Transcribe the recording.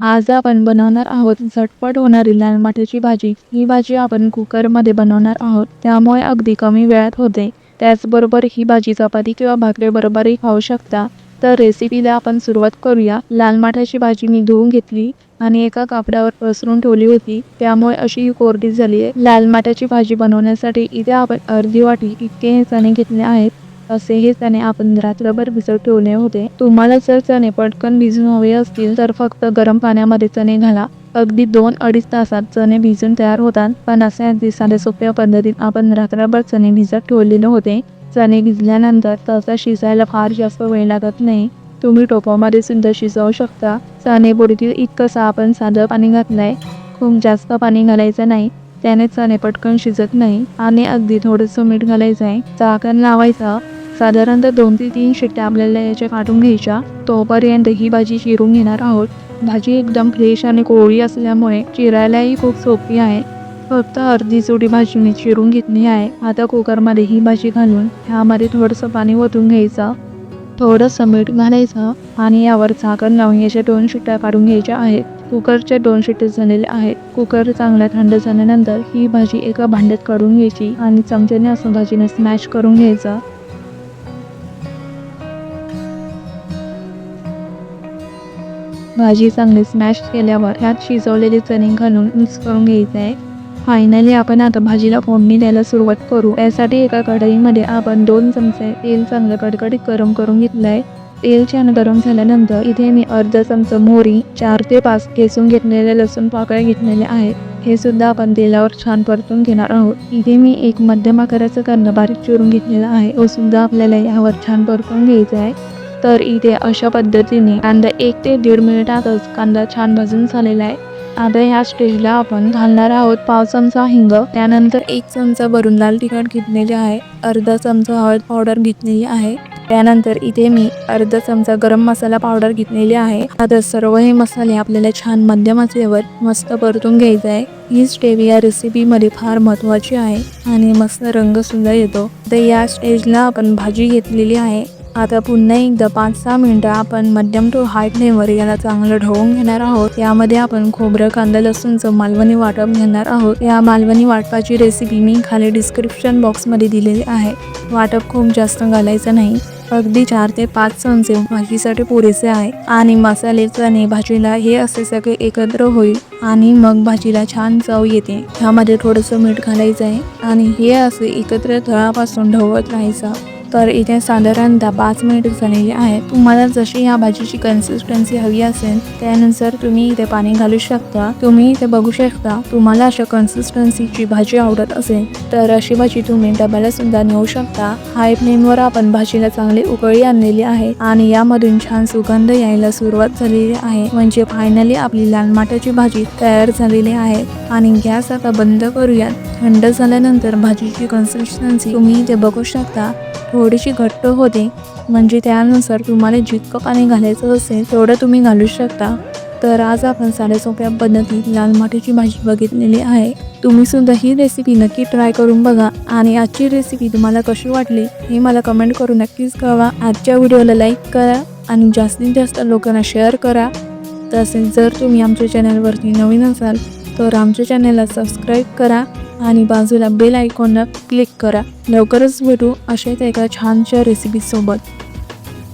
आज आपण बनवणार आहोत झटपट होणारी लाल माठ्याची भाजी. ही भाजी आपण कुकरमध्ये बनवणार आहोत. त्यामुळे अगदी कमी वेळात होते. त्याचबरोबर ही भाजी चपाती किंवा भाकरीबरोबरही खाऊ शकता. तर रेसिपीला आपण सुरुवात करूया. लाल माठाची भाजी मी धुवून घेतली आणि एका कापडावर पसरून ठेवली होती. त्यामुळे अशी ही कोरडी झाली आहे लाल माठ्याची भाजी बनवण्यासाठी इथे आपण अर्धी वाटी इतके चणे घेतले आहेत. असे हे चणे आपण रात्रभर भिजत ठेवले होते. तुम्हाला जर चणे पटकन भिजून हवे असतील तर फक्त गरम पाण्यामध्ये चणे घाला. अगदी दोन अडीच तासात चणे भिजून तयार होतात. पण असे अगदी साध्या सोप्या पद्धतीत आपण रात्रभर चणे भिजत ठेवलेले होते. चणे भिजल्यानंतर तसा शिजायला फार जास्त वेळ लागत नाही. तुम्ही टोपामध्ये सुद्धा शिजवू शकता. चणे बुडीतील इतकंसं आपण साधं पाणी घातलंय. खूप जास्त पाणी घालायचं नाही. त्याने चणे पटकन शिजत नाही. आणि अगदी थोडंसं मीठ घालायचं आहे चाकण लावायचं. साधारणतः दोन ते तीन शिट्ट्या आपल्याला याच्या काढून घ्यायच्या. तोपर्यंत ही भाजी चिरून घेणार आहोत. भाजी एकदम फ्रेश आणि कोवळी असल्यामुळे चिरायलाही खूप सोपी आहे. फक्त अर्धी चुडी भाजी मी चिरून घेतली आहे. आता कुकरमध्ये ही भाजी घालून ह्यामध्ये थोडंसं पाणी ओतून घ्यायचं. थोडंसं मीठ घालायचं आणि यावर झाकण लावून याच्या दोन शिट्ट्या काढून घ्यायच्या आहेत. कुकरच्या दोन शिट्टे झालेल्या आहेत. कुकर चांगला थंड झाल्यानंतर ही भाजी एका भांड्यात काढून घ्यायची आणि चमच्याने असं भाजीने स्मॅश करून घ्यायचं. भाजी चांगली स्मॅश केल्यावर ह्यात शिजवलेले चणे घालून मिक्स करून घ्यायचं. आहे फायनली आपण आता भाजीला फोडणी द्यायला सुरुवात करू. यासाठी एका कढईमध्ये आपण दोन चमचे तेल चांगलं कडकडीत गरम करून घेतलं आहे तेल छान गरम झाल्यानंतर इथे मी अर्धा चमचा मोहरी चार ते पाच ठेचून घेतलेले लसूण पाकळ्या घेतलेले आहेत. हे सुद्धा आपण तेलावर छान परतून घेणार आहोत. इथे मी एक मध्यम आकाराचं कर्ण बारीक चिरून घेतलेलं आहे. तो सुद्धा आपल्याला यावर छान परतून घ्यायचं आहे. तर इथे अशा पद्धतीने कांदा एक ते दीड मिनिटातच कांदा छान भाजून झालेला आहे. आता ह्या स्टेजला आपण घालणार आहोत पाव चमचा हिंग. त्यानंतर एक चमचा भरून लाल तिखट घेतलेले आहे. अर्धा चमचा हळद पावडर घेतलेली आहे. त्यानंतर इथे मी अर्धा चमचा गरम मसाला पावडर घेतलेली आहे. आता सर्व हे मसाले आपल्याला छान मध्यम असल्यावर मस्त परतून घ्यायचं आहे. ही स्टेप या रेसिपीमध्ये फार महत्त्वाची आहे आणि मस्त रंग सुद्धा येतो. तर या स्टेजला आपण भाजी घेतलेली आहे. आता पुन्हा एकदा पाच सहा मिनटं आपण मध्यम टू हाय फ्लेमवर याला चांगलं ढवून घेणार आहोत. यामध्ये आपण खोबरं कांदा लसूणचं मालवणी वाटप घेणार आहोत. या मालवणी वाटपाची रेसिपी मी खाली डिस्क्रिप्शन बॉक्समध्ये दिलेली आहे. वाटप खूप जास्त घालायचं नाही. अगदी चार ते पाच चमचे भाजीसाठी पुरेसे आहे. आणि मसाले चणे भाजीला हे असे सगळे एकत्र होईल. आणि मग भाजीला छान चव येते. ह्यामध्ये थोडंसं मीठ घालायचं आहे. आणि हे असे एकत्र तळापासून ढवत राहायचं. तर इथे साधारणतः पाच मिनिट झालेली आहे. तुम्हाला जशी या भाजीची कन्सिस्टन्सी हवी असेल त्यानुसार तुम्ही इथे पाणी घालू शकता. तुम्ही इथे बघू शकता तुम्हाला अशा कन्सिस्टन्सीची भाजी आवडत असेल तर अशी भाजी तुम्ही डब्याला सुद्धा नेऊ शकता. हाय फ्लेमवर आपण भाजीला चांगली उकळी आणलेली आहे आणि यामधून छान सुगंध यायला सुरुवात झालेली आहे. म्हणजे फायनली आपली लाल माटाची भाजी तयार झालेली आहे. आणि गॅस आता बंद करूयात. थंड झाल्यानंतर भाजीची कन्सिस्टन्सी तुम्ही इथे बघू शकता. थोडीशी घट्ट होते. म्हणजे त्यानुसार तुम्हाला जितकं पाणी घालायचं असेल तेवढं तुम्ही घालू शकता. तर आज आपण साध्या सोप्या पद्धतीत लाल माठीची भाजी बघितलेली आहे. तुम्ही सुद्धा ही रेसिपी नक्की ट्राय करून बघा. आणि आजची रेसिपी तुम्हाला कशी वाटली हे मला कमेंट करून नक्कीच कळवा. आजच्या व्हिडिओला लाईक करा आणि जास्तीत जास्त लोकांना शेअर करा. तसेच जर तुम्ही आमच्या चॅनलवरती नवीन असाल तर आमच्या चॅनलला सबस्क्राईब करा. आणि बाजूला बेल आयकॉनला क्लिक करा. लवकरच भेटू अशाच एका छानशा रेसिपीसोबत